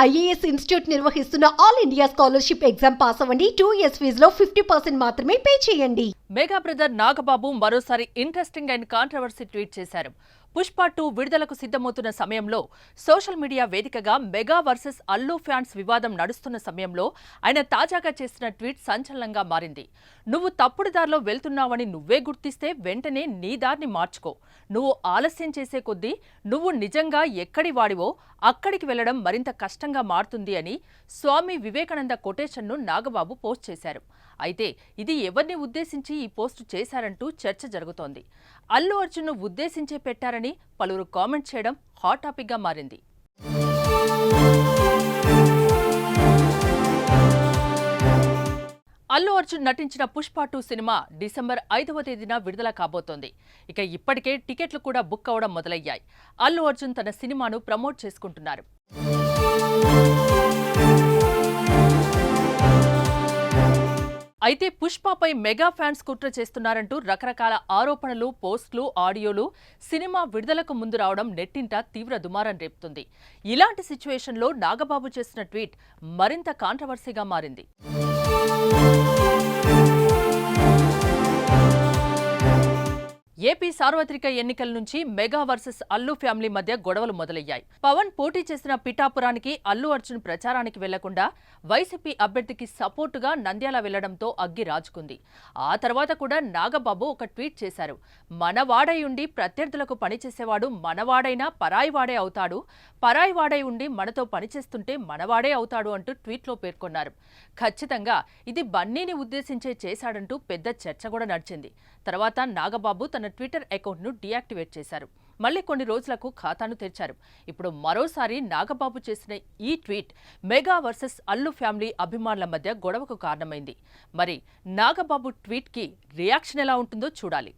IAS institute నిర్వహిస్తున్న all India scholarship exam pass అవ్వండి. Two years ఫీజులో ఫిఫ్టీ పర్సెంట్ మాత్రమే పే చేయండి. మెగా బ్రదర్ నాగబాబు మరోసారి ఇంట్రెస్టింగ్ అండ్ కాంట్రవర్సీ ట్వీట్ చేశారు. పుష్ప టూ విడుదలకు సిద్ధమవుతున్న సమయంలో సోషల్ మీడియా వేదికగా మెగా వర్సెస్ అల్లు ఫ్యాన్స్ వివాదం నడుస్తున్న సమయంలో ఆయన తాజాగా చేసిన ట్వీట్ సంచలనంగా మారింది. నువ్వు తప్పుడు దారిలో వెళ్తున్నావని నువ్వే గుర్తిస్తే వెంటనే నీ దారిని మార్చుకో. నువ్వు ఆలస్యం చేసే కొద్దీ నువ్వు నిజంగా ఎక్కడి వాడివో అక్కడికి వెళ్ళడం మరింత కష్టంగా మారుతుంది అని స్వామి వివేకానంద కొటేషన్ను నాగబాబు పోస్ట్ చేశారు. అయితే ఇది ఎవరిని ఉద్దేశించి ఈ పోస్టు చేశారంటూ చర్చ జరుగుతోంది. అల్లు అర్జున్ను ఉద్దేశించే పెట్టారని పలువురు కామెంట్ చేయడం హాట్ టాపిక్గా మారింది. అల్లు అర్జున్ నటించిన పుష్ప టూ సినిమా డిసెంబర్ ఐదవ తేదీన విడుదల కాబోతోంది. ఇక ఇప్పటికే టికెట్లు కూడా బుక్ అవడం మొదలయ్యాయి. అల్లు అర్జున్ తన సినిమాను ప్రమోట్ చేసుకుంటున్నారు. అయితే పుష్పపై మెగా ఫ్యాన్స్ కుట్ర చేస్తున్నారంటూ రకరకాల ఆరోపణలు పోస్టులు ఆడియోలు సినిమా విడుదలకు ముందు రావడం నెట్టింట తీవ్ర దుమారం రేపుతుంది. ఇలాంటి సిచ్యువేషన్లో నాగబాబు చేసిన ట్వీట్ మరింత కాంట్రవర్సీగా మారింది. ఏపీ సార్వత్రిక ఎన్నికల నుంచి మెగా వర్సెస్ అల్లు ఫ్యామిలీ మధ్య గొడవలు మొదలయ్యాయి. పవన్ పోటీ చేసిన పిఠాపురానికి అల్లు అర్జున్ ప్రచారానికి వెళ్ళకుండా వైసీపీ అభ్యర్థికి సపోర్టుగా నంద్యాల వెళ్ళడంతో అగ్గి రాజుకుంది. ఆ తర్వాత కూడా నాగబాబు ఒక ట్వీట్ చేశారు. మనవాడై ఉండి ప్రత్యర్థులకు పనిచేసేవాడు మనవాడైనా పరాయివాడే అవుతాడు. పరాయివాడై ఉండి మనతో పనిచేస్తుంటే మనవాడే అవుతాడు అంటూ ట్వీట్లో పేర్కొన్నారు. ఖచ్చితంగా ఇది బన్నీని ఉద్దేశించే చేశాడంటూ పెద్ద చర్చ కూడా నడిచింది. తర్వాత నాగబాబు తన ట్వీట్ ట్విట్టర్ అకౌంట్ను డియాక్టివేట్ చేశారు. మళ్ళీ కొన్ని రోజులకు ఖాతాను తెరిచారు. ఇప్పుడు మరోసారి నాగబాబు చేసిన ఈ tweet mega versus Allu family అభిమానుల మధ్య గొడవకు కారణమైంది. మరి నాగబాబు ట్వీట్కి రియాక్షన్ ఎలా ఉంటుందో చూడాలి.